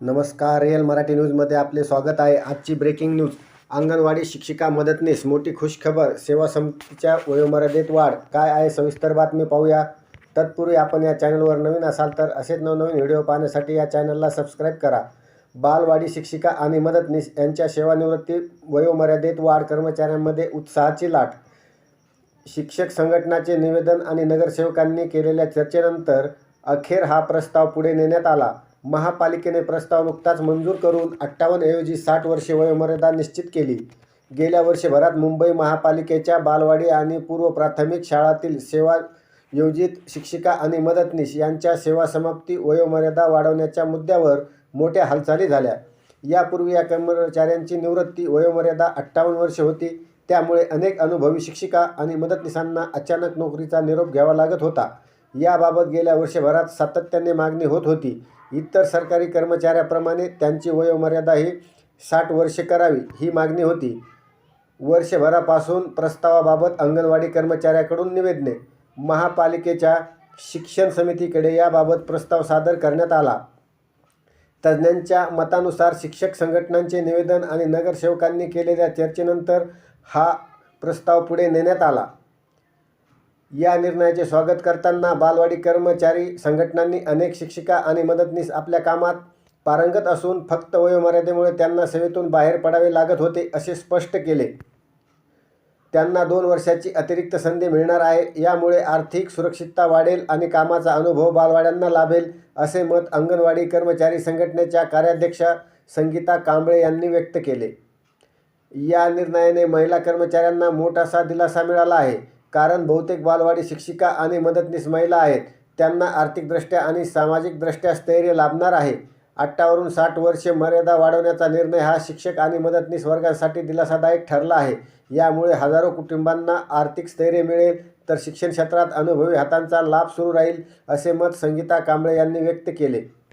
नमस्कार रिअल मराठी न्यूजमध्ये आपले स्वागत आहे. आजची ब्रेकिंग न्यूज अंगणवाडी शिक्षिका मदतनीस मोठी खुशखबर सेवा समितीच्या वयोमर्यादेत वाढ. काय आहे सविस्तर बातमी पाहूया. तत्पूर्वी आपण या चॅनलवर नवीन असाल तर असेच नवनवीन व्हिडिओ पाहण्यासाठी या चॅनलला सबस्क्राईब करा. बालवाडी शिक्षिका आणि मदतनीस यांच्या सेवानिवृत्ती वयोमर्यादेत वाढ कर्मचाऱ्यांमध्ये उत्साहाची लाट. शिक्षक संघटनाचे निवेदन आणि नगरसेवकांनी केलेल्या चर्चेनंतर अखेर हा प्रस्ताव पुढे नेण्यात आला. महापालिकेने प्रस्ताव नुकताच मंजूर करून अठ्ठावन्न ऐवजी साठ वर्षे वयोमर्यादा निश्चित केली. गेल्या वर्षभरात मुंबई महापालिकेच्या बालवाडी आणि पूर्व प्राथमिक शाळातील सेवा योजित शिक्षिका आणि मदतनीस यांच्या सेवा समाप्ती वयोमर्यादा वाढवण्याच्या मुद्द्यावर मोठ्या हालचाली झाल्या. यापूर्वी या कर्मचाऱ्यांची निवृत्ती वयोमर्यादा अठ्ठावन्न वर्षे होती. त्यामुळे अनेक अनुभवी शिक्षिका आणि मदतनीसांना अचानक नोकरीचा निरोप घ्यावा लागत होता. याबाबत गेल्या वर्षभरात सातत्याने मागणी होत होती. इतर सरकारी कर्मचाऱ्याप्रमाणे त्यांची वयोमर्यादा ही साठ वर्षे करावी ही मागणी होती. वर्षभरापासून प्रस्तावाबाबत अंगणवाडी कर्मचाऱ्याकडून निवेदने. महापालिकेच्या शिक्षण समितीकडे याबाबत प्रस्ताव सादर करण्यात आला. तज्ज्ञांच्या मतानुसार शिक्षक संघटनांचे निवेदन आणि नगरसेवकांनी केलेल्या चर्चेनंतर हा प्रस्ताव पुढे नेण्यात आला. या निर्णयाचे स्वागत करताना बालवाडी कर्मचारी संघटनांनी अनेक शिक्षिका आणि मदतनीस आपल्या कामात पारंगत असून फक्त वयोमर्यादेमुळे त्यांना सेवेतून बाहेर पडावे लागत होते असे स्पष्ट केले. त्यांना दोन वर्षाची अतिरिक्त संधी मिळणार आहे. यामुळे आर्थिक सुरक्षितता वाढेल आणि कामाचा अनुभव बालवाड्यांना लाभेल असे मत अंगणवाडी कर्मचारी संघटनेच्या कार्याध्यक्षा संगीता कांबळे यांनी व्यक्त केले. या निर्णयाने महिला कर्मचाऱ्यांना मोठासा दिलासा मिळाला आहे. कारण बहुतेक बालवाडी शिक्षिका आणि मदतनीस महिला आहेत. त्यांना आर्थिकदृष्ट्या आणि सामाजिकदृष्ट्या स्थैर्य लाभणार आहे. अठ्ठावरून साठ वर्षे मर्यादा वाढवण्याचा निर्णय हा शिक्षक आणि मदतनीस वर्गांसाठी दिलासादायक ठरला आहे. यामुळे हजारो कुटुंबांना आर्थिक स्थैर्य मिळेल तर शिक्षण क्षेत्रात अनुभवी हातांचा लाभ सुरू राहील असे मत संगीता कांबळे यांनी व्यक्त केले.